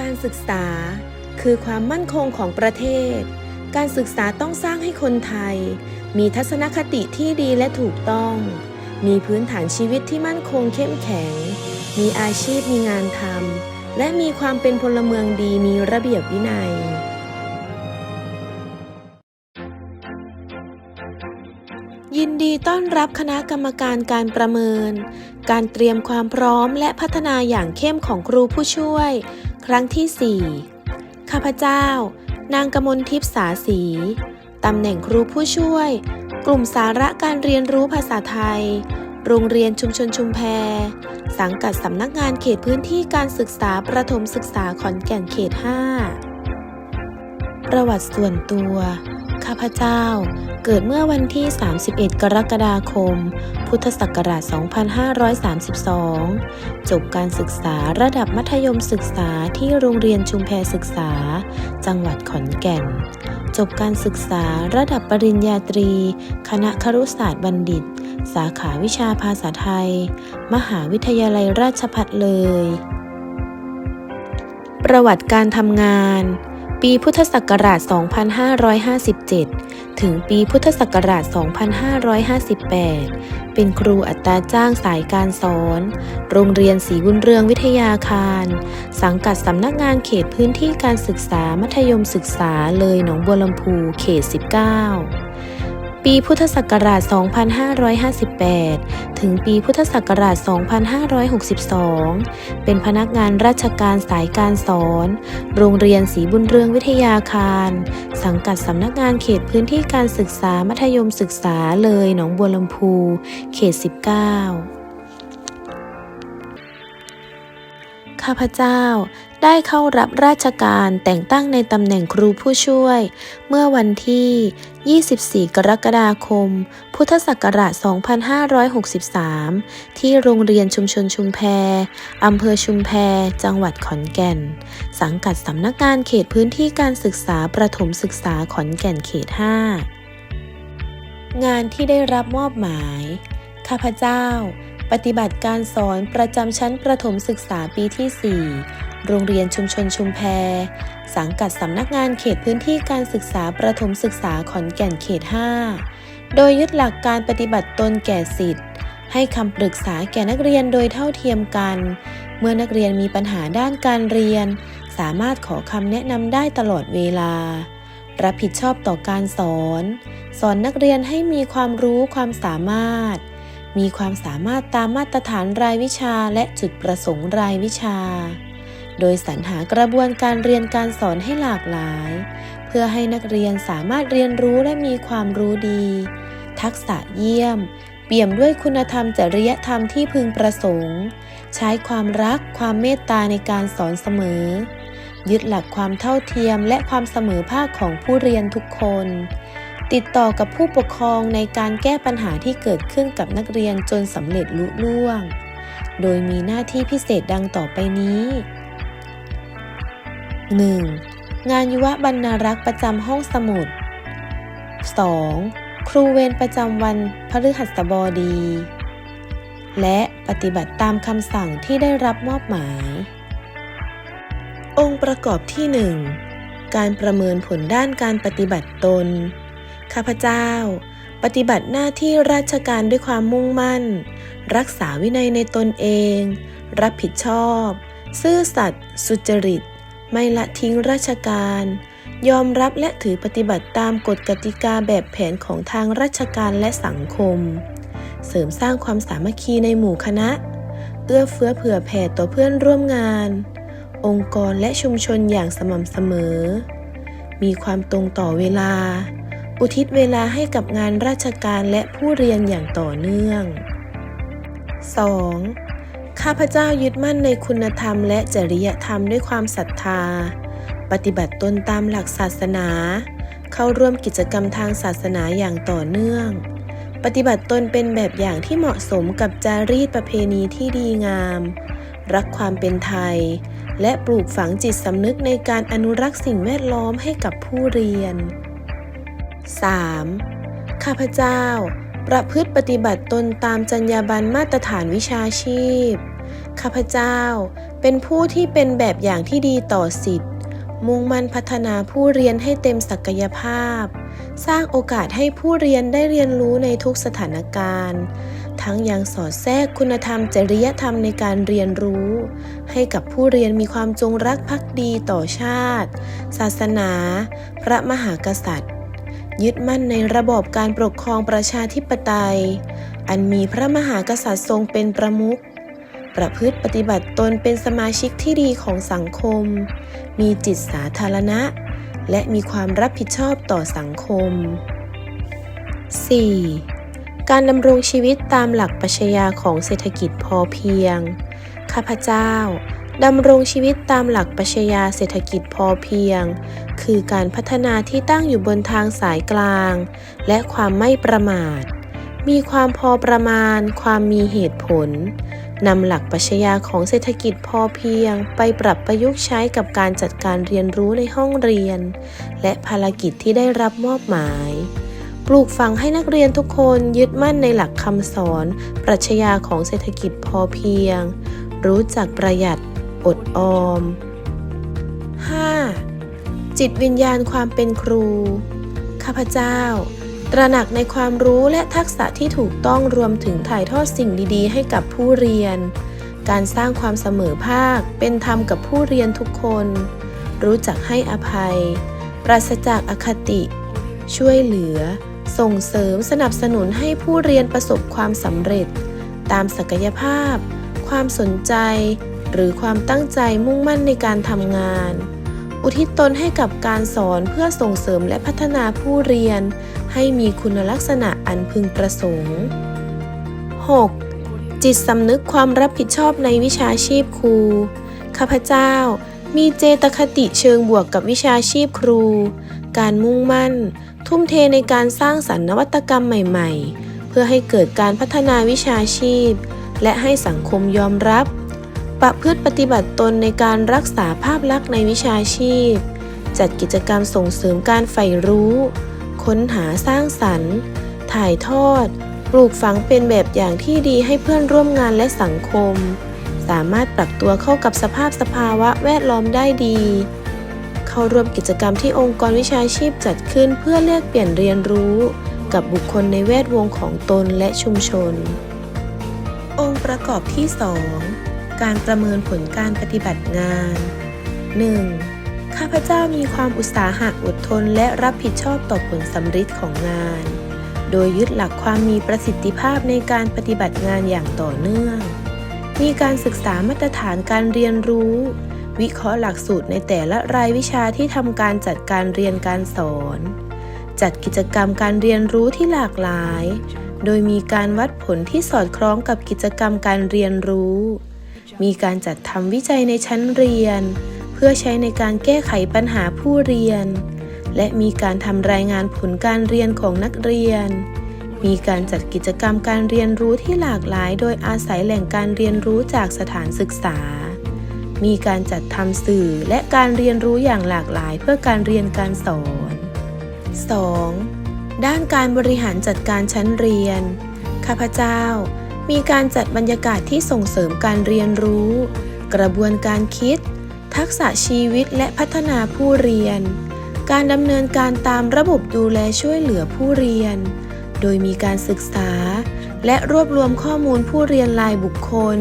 การศึกษาคือความมั่นคงของประเทศ การศึกษาต้องสร้างให้คนไทย มีทัศนคติที่ดีและถูกต้อง มีพื้นฐานชีวิตที่มั่นคงเข้มแข็ง มีอาชีพมีงานทำ และมีความเป็นพลเมืองดีมีระเบียบวินัย ยินดีต้อนรับคณะกรรมการการประเมิน การเตรียมความพร้อมและพัฒนาอย่างเข้มของครูผู้ช่วย ครั้งที่ 4 ข้าพเจ้า นางกมลทิพย์สาสี ตำแหน่งครูผู้ช่วย กลุ่มสาระการเรียนรู้ภาษาไทย โรงเรียนชุมชนชุมแพ สังกัดสำนักงานเขตพื้นที่การศึกษาประถมศึกษาขอนแก่นเขต 5 ประวัติส่วนตัว ข้าพเจ้า เกิดเมื่อวันที่ 31 กรกฎาคม พุทธศักราช 2532 จบการศึกษาระดับมัธยมศึกษาที่โรงเรียนชุมแพศึกษา จังหวัดขอนแก่น จบการศึกษาระดับปริญญาตรี คณะครุศาสตร์บัณฑิต สาขาวิชาภาษาไทย มหาวิทยาลัยราชภัฏเลย ประวัติการทำงาน ปีพุทธศักราช 2557 ถึงปีพุทธศักราช 2558 เป็นครูอัตราจ้างสายการสอน โรงเรียนศรีบุญเรืองวิทยาคาร สังกัดสำนักงานเขตพื้นที่การศึกษามัธยมศึกษาเลยหนองบัวลำพูเขต 19 ปีพุทธศักราช 2558 ถึงปีพุทธศักราช 2562 เป็นพนักงานราชการสายการสอน โรงเรียนศรีบุญเรืองวิทยาคาร สังกัดสำนักงานเขตพื้นที่การศึกษามัธยมศึกษาเลยหนองบัวลำพู เขต 19ข้าพเจ้าได้เข้ารับราชการแต่งตั้งในตำแหน่งครูผู้ช่วย เมื่อวันที่ 24 กรกฎาคม พุทธศักราช 2563 ที่โรงเรียนชุมชนชุมแพ อำเภอชุมแพ จังหวัดขอนแก่น สังกัดสำนักงานเขตพื้นที่การศึกษาประถมศึกษาขอนแก่นเขต 5 งานที่ได้รับมอบหมาย ข้าพเจ้า ปฏิบัติการสอนประจำชั้นประถมศึกษาปีที่ 4 โรงเรียนชุมชนชุมแพ สังกัดสำนักงานเขตพื้นที่การศึกษาประถมศึกษาขอนแก่นเขต 5 โดยยึดหลักการปฏิบัติตนแก่สิทธิ์ ให้คำปรึกษาแก่นักเรียนโดยเท่าเทียมกัน เมื่อนักเรียนมีปัญหาด้านการเรียน สามารถขอคำแนะนำได้ตลอดเวลา รับผิดชอบต่อการสอน สอนนักเรียนให้มีความรู้ความสามารถ มีความสามารถตามมาตรฐานรายวิชาและจุดประสงค์รายวิชา โดยสรรหากระบวนการเรียนการสอนให้หลากหลาย เพื่อให้นักเรียนสามารถเรียนรู้และมีความรู้ดี ทักษะเยี่ยม เปี่ยมด้วยคุณธรรมจริยธรรมที่พึงประสงค์ ใช้ความรักความเมตตาในการสอนเสมอ ยึดหลักความเท่าเทียมและความเสมอภาคของผู้เรียนทุกคน ติดต่อกับผู้ปกครองในการแก้ปัญหาที่เกิดขึ้นกับนักเรียนจนสำเร็จลุล่วง โดยมีหน้าที่พิเศษดังต่อไปนี้ 1. งานยุวบรรณารักษ์ประจำห้องสมุด 2. ครูเวรประจำวันพฤหัสบดี และปฏิบัติตามคำสั่งที่ได้รับมอบหมาย องค์ประกอบที่ 1 การประเมินผลด้านการปฏิบัติตน ข้าพเจ้า ปฏิบัติหน้าที่ราชการด้วยความมุ่งมั่น รักษาวินัยในตนเอง รับผิดชอบ ซื่อสัตย์สุจริต ไม่ละทิ้งราชการ ยอมรับและถือปฏิบัติตามกฎกติกาแบบแผนของทางราชการและสังคม เสริมสร้างความสามัคคีในหมู่คณะ เอื้อเฟื้อเผื่อแผ่ต่อเพื่อนร่วมงาน องค์กรและชุมชนอย่างสม่ำเสมอ มีความตรงต่อเวลา อุทิศเวลาให้กับงานราชการและผู้เรียนอย่างต่อเนื่อง 2. ข้าพเจ้ายึดมั่นในคุณธรรมและจริยธรรมด้วยความศรัทธา ปฏิบัติตนตามหลักศาสนา เข้าร่วมกิจกรรมทางศาสนาอย่างต่อเนื่อง ปฏิบัติตนเป็นแบบอย่างที่เหมาะสมกับจารีตประเพณีที่ดีงาม รักความเป็นไทย และปลูกฝังจิตสำนึกในการอนุรักษ์สิ่งแวดล้อมให้กับผู้เรียน 3. ข้าพเจ้า ประพฤติปฏิบัติตนตามจรรยาบรรณมาตรฐานวิชาชีพ ข้าพเจ้าเป็นผู้ที่เป็นแบบอย่างที่ดีต่อสิทธิ์ มุ่งมั่นพัฒนาผู้เรียนให้เต็มศักยภาพ สร้างโอกาสให้ผู้เรียนได้เรียนรู้ในทุกสถานการณ์ ทั้งยังสอดแทรกคุณธรรมจริยธรรมในการเรียนรู้ ให้กับผู้เรียนมีความจงรักภักดีต่อชาติ ศาสนา พระมหากษัตริย์ ยึดมั่นในระบอบการปกครองประชาธิปไตย อันมีพระมหากษัตริย์ทรงเป็นประมุข ประพฤติปฏิบัติตนเป็นสมาชิกที่ดีของสังคม มีจิตสาธารณะ และมีความรับผิดชอบต่อสังคม 4. การดำรงชีวิตตามหลักปรัชญาของเศรษฐกิจพอเพียง ข้าพเจ้าดำรงชีวิตตามหลักปรัชญาเศรษฐกิจพอเพียง คือการพัฒนาที่ตั้งอยู่บนทางสายกลาง และความไม่ประมาท มีความพอประมาณ ความมีเหตุผลนำหลักปรัชญาของเศรษฐกิจพอเพียง ไปปรับประยุกต์ใช้กับการจัดการเรียนรู้ในห้องเรียน และภารกิจที่ได้รับมอบหมาย ปลูกฝังให้นักเรียนทุกคนยึดมั่นในหลักคำสอน ปรัชญาของเศรษฐกิจพอเพียง รู้จักประหยัด อดออม 5. จิตวิญญาณความเป็นครู ข้าพเจ้า ตระหนักในความรู้และทักษะที่ถูกต้องรวมถึงถ่ายทอดสิ่งดีๆ ให้กับผู้เรียน การสร้างความเสมอภาค เป็นธรรมกับผู้เรียนทุกคน รู้จักให้อภัย ปราศจากอคติ ช่วยเหลือ ส่งเสริมสนับสนุนให้ผู้เรียนประสบความสำเร็จ ตามศักยภาพ ความสนใจ หรือความตั้งใจมุ่งมั่นในการทำงาน อุทิศตนให้กับการสอนเพื่อส่งเสริมและพัฒนาผู้เรียน ให้มีคุณลักษณะอันพึงประสงค์ 6. จิตสำนึกความรับผิดชอบในวิชาชีพครู ข้าพเจ้ามีเจตคติเชิงบวกกับวิชาชีพครู การมุ่งมั่น ทุ่มเทในการสร้างสรรค์นวัตกรรมใหม่ ๆ เพื่อให้เกิดการพัฒนาวิชาชีพ และให้สังคมยอมรับ ประพฤติปฏิบัติตนในการรักษาภาพลักษณ์ในวิชาชีพ จัดกิจกรรมส่งเสริมการใฝ่รู้ ค้นหาสร้างสรรค์ ถ่ายทอด ปลูกฝังเป็นแบบอย่างที่ดีให้เพื่อนร่วมงานและสังคม สามารถปรับตัวเข้ากับสภาพสภาวะแวดล้อมได้ดีเข้าร่วมกิจกรรมที่องค์กรวิชาชีพจัดขึ้นเพื่อแลกเปลี่ยนเรียนรู้ กับบุคคลในแวดวงของตนและชุมชน องค์ประกอบที่ 2 การประเมินผลการปฏิบัติงาน 1. ข้าพเจ้ามีความอุตสาหะอดทนและรับผิดชอบต่อผลสำเร็จของงาน โดยยึดหลักความมีประสิทธิภาพในการปฏิบัติงานอย่างต่อเนื่อง มีการศึกษามาตรฐานการเรียนรู้ วิเคราะห์หลักสูตรในแต่ละรายวิชาที่ทำการจัดการเรียนการสอน จัดกิจกรรมการเรียนรู้ที่หลากหลาย โดยมีการวัดผลที่สอดคล้องกับกิจกรรมการเรียนรู้ มีการจัดทำวิจัยในชั้นเรียน เพื่อใช้ในการแก้ไขปัญหาผู้เรียน และมีการทำรายงานผลการเรียนของนักเรียน มีการจัดกิจกรรมการเรียนรู้ที่หลากหลาย โดยอาศัยแหล่งการเรียนรู้จากสถานศึกษา มีการจัดทำสื่อและการเรียนรู้อย่างหลากหลาย เพื่อการเรียนการสอน 2. ด้านการบริหารจัดการชั้นเรียน ข้าพเจ้า มีการจัดบรรยากาศที่ส่งเสริมการเรียนรู้ กระบวนการคิด ทักษะชีวิตและพัฒนาผู้เรียน การดำเนินการตามระบบดูแลช่วยเหลือผู้เรียน โดยมีการศึกษา และรวบรวมข้อมูลผู้เรียนรายบุคคล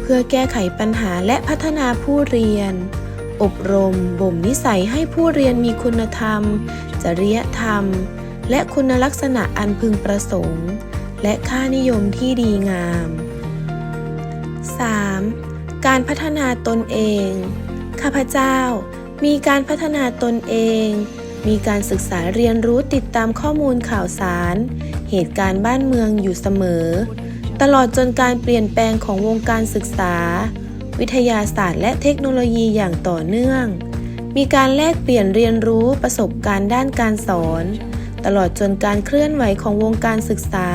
เพื่อแก้ไขปัญหาและพัฒนาผู้เรียน อบรมบ่มนิสัยให้ผู้เรียนมีคุณธรรม จริยธรรม และคุณลักษณะอันพึงประสงค์ และค่านิยมที่ดีงาม 3. การพัฒนาตนเอง ข้าพเจ้า มีการพัฒนาตนเอง มีการศึกษาเรียนรู้ติดตามข้อมูลข่าวสาร เหตุการณ์บ้านเมืองอยู่เสมอ ตลอดจนการเปลี่ยนแปลงของวงการศึกษา วิทยาศาสตร์และเทคโนโลยีอย่างต่อเนื่อง มีการแลกเปลี่ยนเรียนรู้ประสบการณ์ด้านการสอน ตลอดจนการเคลื่อนไหวของวงการศึกษา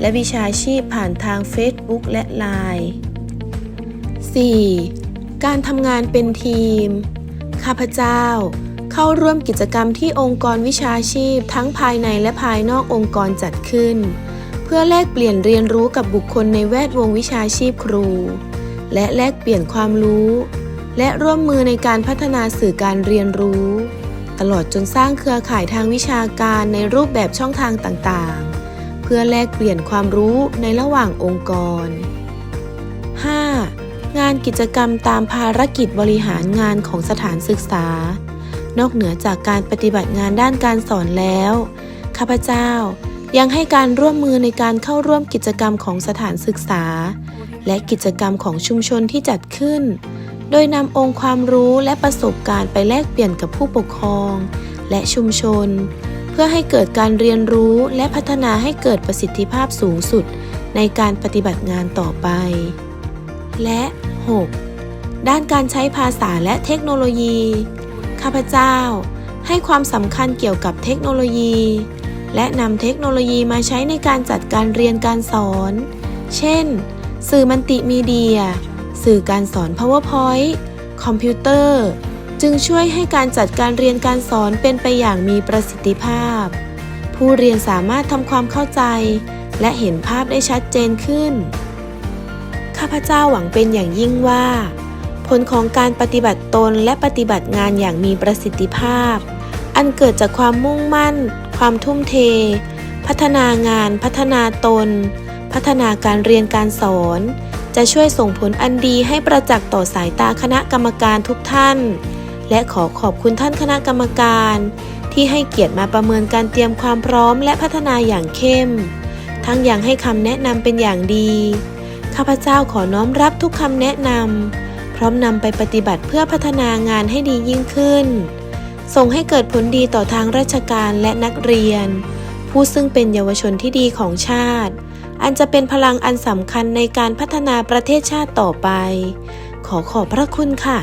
และวิชาชีพผ่านทาง Facebook และ Line 4. การทำงานเป็นทีม ข้าพเจ้า เข้าร่วมกิจกรรมที่องค์กรวิชาชีพทั้งภายในและภายนอกองค์กรจัดขึ้น เพื่อแลกเปลี่ยนเรียนรู้กับบุคคลในแวดวงวิชาชีพครู และแลกเปลี่ยนความรู้ และร่วมมือในการพัฒนาสื่อการเรียนรู้ ตลอดจนสร้างเครือข่ายทางวิชาการในรูปแบบช่องทางต่างๆ เพื่อแลกเปลี่ยนความรู้ในระหว่างองค์กร 5. งานกิจกรรมตามภารกิจบริหารงานของสถานศึกษา นอกเหนือจากการปฏิบัติงานด้านการสอนแล้วข้าพเจ้ายังให้การร่วมมือในการเข้าร่วมกิจกรรมของสถานศึกษา และกิจกรรมของชุมชนที่จัดขึ้น โดยนำองค์ความรู้และประสบการณ์ไปแลกเปลี่ยนกับผู้ปกครอง และชุมชน เพื่อให้เกิดการเรียนรู้และพัฒนาให้เกิดประสิทธิภาพสูงสุดในการปฏิบัติงานต่อไป และ 6. ด้านการใช้ภาษาและเทคโนโลยี ข้าพเจ้า ให้ความสำคัญเกี่ยวกับเทคโนโลยี และนำเทคโนโลยีมาใช้ในการจัดการเรียนการสอน เช่น สื่อมัลติมีเดีย สื่อการสอน PowerPoint คอมพิวเตอร์ จึงช่วยให้การจัดการเรียนการสอนเป็นไปอย่างมีประสิทธิภาพ ผู้เรียนสามารถทำความเข้าใจ และเห็นภาพได้ชัดเจนขึ้น ข้าพเจ้าหวังเป็นอย่างยิ่งว่า ผลของการปฏิบัติตนและปฏิบัติงานอย่างมีประสิทธิภาพ อันเกิดจากความมุ่งมั่น ความทุ่มเท พัฒนางาน พัฒนาตน พัฒนาการเรียนการสอน จะช่วยส่งผลอันดีให้ประจักษ์ต่อสายตาคณะกรรมการทุกท่าน และขอขอบคุณท่านคณะกรรมการ ที่ให้เกียรติมาประเมินการเตรียมความพร้อมและพัฒนาอย่างเข้ม ทั้งยังให้คำแนะนำเป็นอย่างดี ข้าพเจ้าขอน้อมรับทุกคำแนะนำพร้อมนำไปปฏิบัติเพื่อพัฒนางานให้ดียิ่งขึ้น ส่งให้เกิดผลดีต่อทางราชการและนักเรียน ผู้ซึ่งเป็นเยาวชนที่ดีของชาติ อันจะเป็นพลังอันสำคัญในการพัฒนาประเทศชาติต่อไป ขอขอบพระคุณค่ะ